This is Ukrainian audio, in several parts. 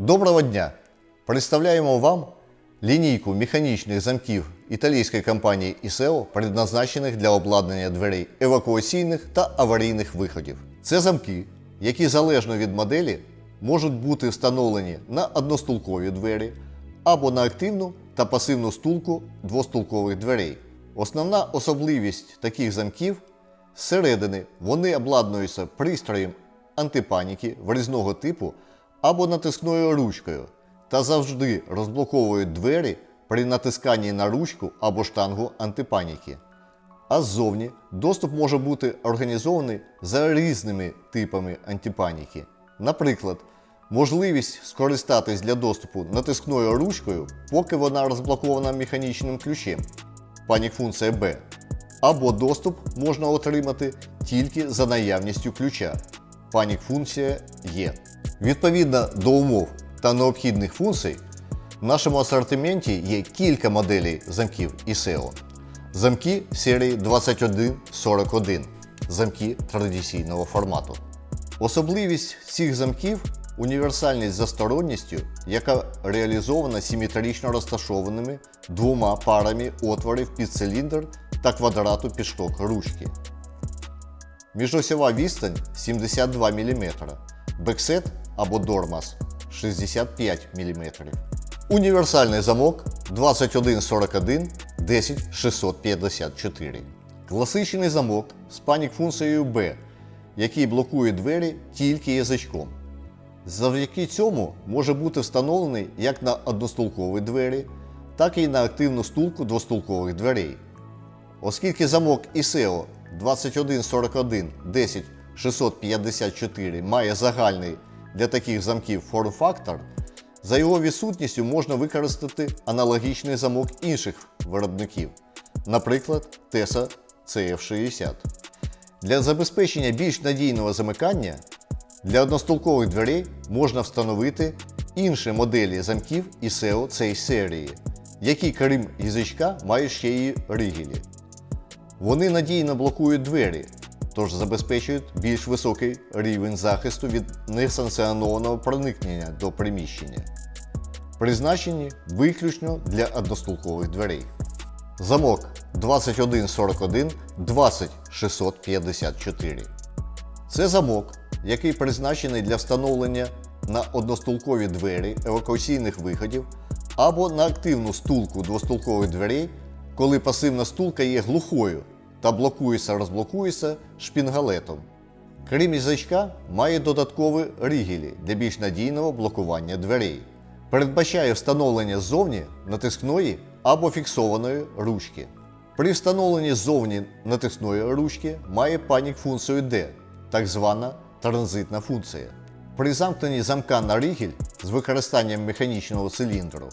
Доброго дня! Представляємо вам лінійку механічних замків італійської компанії ISEO, предназначених для обладнання дверей евакуаційних та аварійних виходів. Це замки, які залежно від моделі можуть бути встановлені на одностулкові двері або на активну та пасивну стулку двостулкових дверей. Основна особливість таких замків зсередини вони обладнуються пристроєм антипаніки врізного типу або натискною ручкою та завжди розблоковують двері при натисканні на ручку або штангу антипаніки. А ззовні доступ може бути організований за різними типами антипаніки. Наприклад, можливість скористатись для доступу натискною ручкою, поки вона розблокована механічним ключем, панік функція B, або доступ можна отримати тільки за наявністю ключа, панік функція Є. Відповідно до умов та необхідних функцій, в нашому асортименті є кілька моделей замків ISEO. Замки серії 2141, замки традиційного формату. Особливість цих замків універсальність за сторонністю, яка реалізована симетрично розташованими двома парами отворів під циліндр та квадрату під шток ручки. Міжосьова відстань 72 мм, бексет або дормас 65 мм. Універсальний замок 2141 10654. Класичний замок з панік функцією B, який блокує двері тільки язичком. Завдяки цьому може бути встановлений як на одностулкові двері, так і на активну стулку двостулкових дверей. Оскільки замок ISEO 2141 10654 має загальний для таких замків форм-фактор, за його відсутністю можна використати аналогічний замок інших виробників, наприклад, TESA CF60. Для забезпечення більш надійного замикання для одностулкових дверей можна встановити інші моделі замків ISEO цієї серії, які, крім язичка, мають ще й ригелі. Вони надійно блокують двері, тож забезпечують більш високий рівень захисту від несанкціонованого проникнення до приміщення, призначені виключно для одностулкових дверей. Замок 2141 20654. Це замок, який призначений для встановлення на одностулкові двері евакуаційних виходів або на активну стулку двостулкових дверей, коли пасивна стулка є глухою та блокується-розблокується шпінгалетом. Крім язичка, має додаткові ригелі для більш надійного блокування дверей. Передбачає встановлення ззовні натискної або фіксованої ручки. При встановленні ззовні натискної ручки має панік функцію D, так звана транзитна функція. При замкненні замка на ригель з використанням механічного циліндру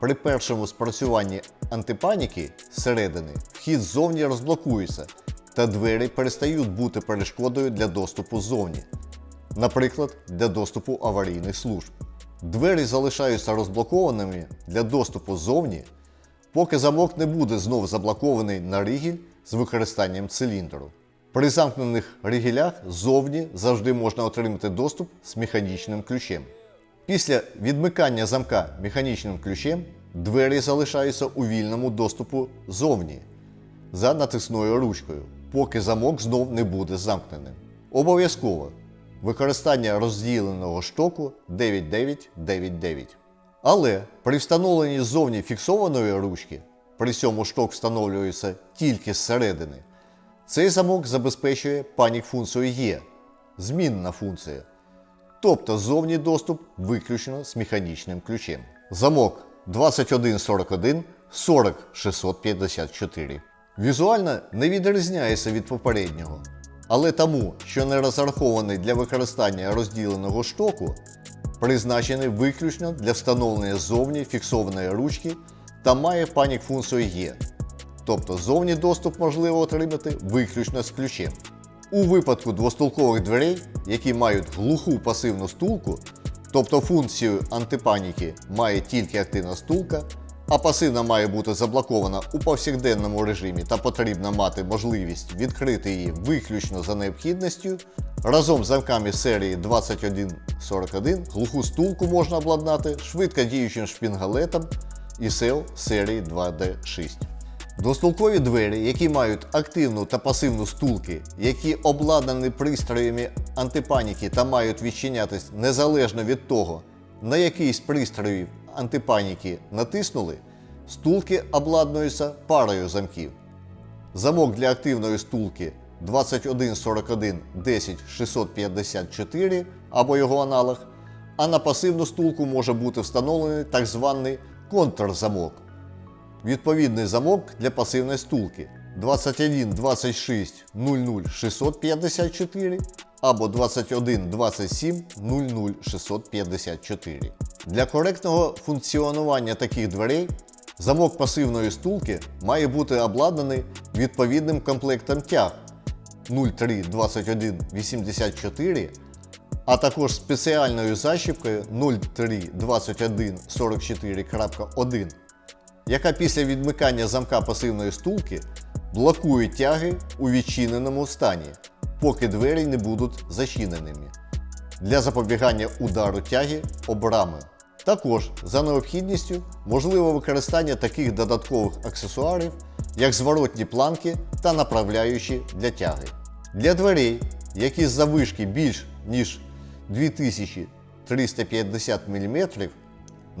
при першому спрацюванні антипаніки зсередини вхід ззовні розблокується та двері перестають бути перешкодою для доступу ззовні, наприклад, для доступу аварійних служб. Двері залишаються розблокованими для доступу ззовні, поки замок не буде знов заблокований на ригіль з використанням циліндру. При замкнених ригелях ззовні завжди можна отримати доступ з механічним ключем. Після відмикання замка механічним ключем двері залишаються у вільному доступу ззовні за натисною ручкою, поки замок знов не буде замкненим. Обов'язково використання розділеного штоку 9999. Але при встановленні ззовні фіксованої ручки, при цьому шток встановлюється тільки зсередини, цей замок забезпечує панік функцію Є, змінна функція. Тобто зовні доступ виключно з механічним ключем. Замок 2141 40654. Візуально не відрізняється від попереднього, але тому, що не розрахований для використання розділеного штоку, призначений виключно для встановлення ззовні фіксованої ручки та має панік функцію Є. Тобто зовні доступ можливо отримати виключно з ключем. У випадку двостулкових дверей, які мають глуху пасивну стулку, тобто функцію антипаніки має тільки активна стулка, а пасивна має бути заблокована у повсякденному режимі та потрібно мати можливість відкрити її виключно за необхідністю. Разом з замками серії 2141 глуху стулку можна обладнати швидкодіючим шпінгалетом ISEO серії 2D6. Двостулкові двері, які мають активну та пасивну стулки, які обладнані пристроями антипаніки та мають відчинятись незалежно від того, на який з пристроїв антипаніки натиснули, стулки обладнуються парою замків. Замок для активної стулки 2141 10 654 або його аналог, а на пасивну стулку може бути встановлений так званий контрзамок. Відповідний замок для пасивної стулки 21 26 00 654 або 21 27 00 654. Для коректного функціонування таких дверей замок пасивної стулки має бути обладнаний відповідним комплектом тяг 03 21 84 а також спеціальною защіпкою 03 21 44.1 яка після відмикання замка пасивної стулки блокує тяги у відчиненому стані, поки двері не будуть зачиненими для запобігання удару тяги об рами. Також за необхідністю можливо використання таких додаткових аксесуарів, як зворотні планки та направляючі для тяги. Для дверей, які з завишки більш ніж 2350 мм,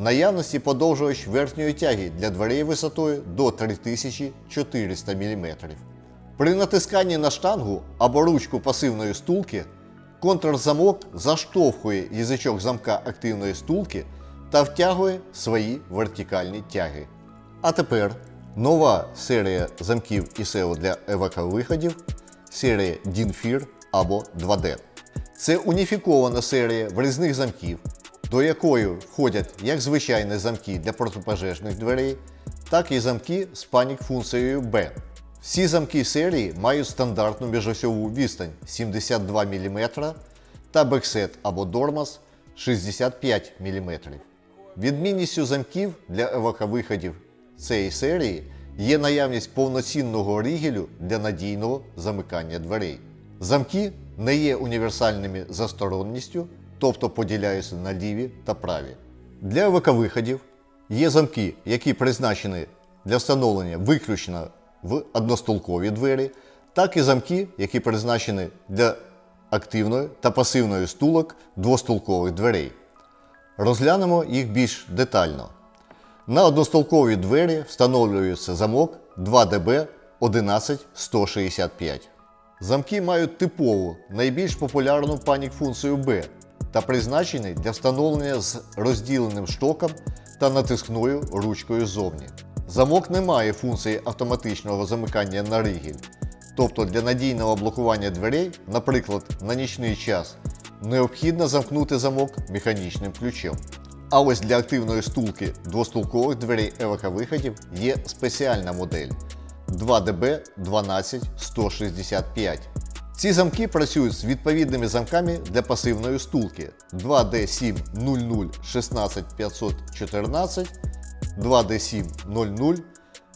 наявності подовжувач верхньої тяги для дверей висотою до 3400 мм. При натисканні на штангу або ручку пасивної стулки контрзамок заштовхує язичок замка активної стулки та втягує свої вертикальні тяги. А тепер нова серія замків ISEO для ЕВК-виходів, серія DINFIR або 2D. Це уніфікована серія врізних замків, до якої входять як звичайні замки для протипожежних дверей, так і замки з панік-функцією B. Всі замки серії мають стандартну міжосьову відстань 72 мм та бексет або дормаз 65 мм. Відмінністю замків для ЕВК-виходів цієї серії є наявність повноцінного рігелю для надійного замикання дверей. Замки не є універсальними за сторонністю, тобто поділяються на ліві та праві. Для ЕВК-виходів є замки, які призначені для встановлення виключно в одностолкові двері, так і замки, які призначені для активної та пасивної стулок двостулкових дверей. Розглянемо їх більш детально. На одностолкові двері встановлюється замок 2DB 11165. Замки мають типову, найбільш популярну панік-функцію B та призначені для встановлення з розділеним штоком та натискною ручкою ззовні. Замок не має функції автоматичного замикання на ригель. Тобто для надійного блокування дверей, наприклад, на нічний час, необхідно замкнути замок механічним ключем. А ось для активної стулки двостулкових дверей ЕВК-виходів є спеціальна модель 2DB 12165. Ці замки працюють з відповідними замками для пасивної стулки 2D7 00 16514, 2D7 00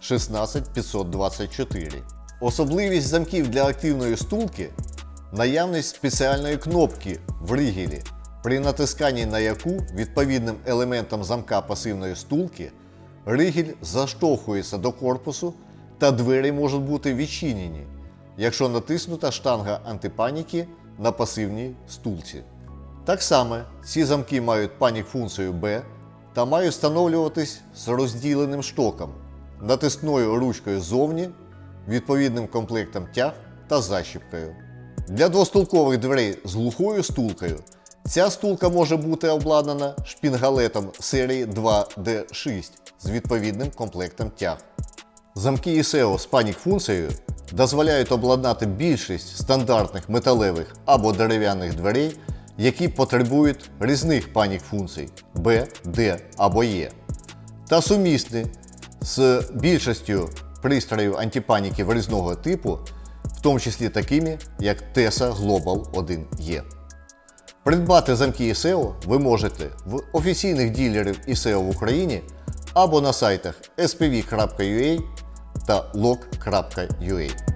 16524. Особливість замків для активної стулки наявність спеціальної кнопки в ригелі, при натисканні на яку відповідним елементом замка пасивної стулки ригель заштовхується до корпусу та двері можуть бути відчинені, якщо натиснута штанга антипаніки на пасивній стулці. Так само ці замки мають панік-функцію B та мають встановлюватись з розділеним штоком, натискною ручкою ззовні, відповідним комплектом тяг та защіпкою. Для двостулкових дверей з глухою стулкою ця стулка може бути обладнана шпінгалетом серії 2D6 з відповідним комплектом тяг. Замки ISEO з панік-функцією дозволяють обладнати більшість стандартних металевих або дерев'яних дверей, які потребують різних панік-функцій B, D або E, та сумісні з більшістю пристроїв антипаніки різного типу, в тому числі такими, як TESA Global 1E. Придбати замки ISEO ви можете в офіційних ділерів ISEO в Україні або на сайтах spv.ua та log.ua.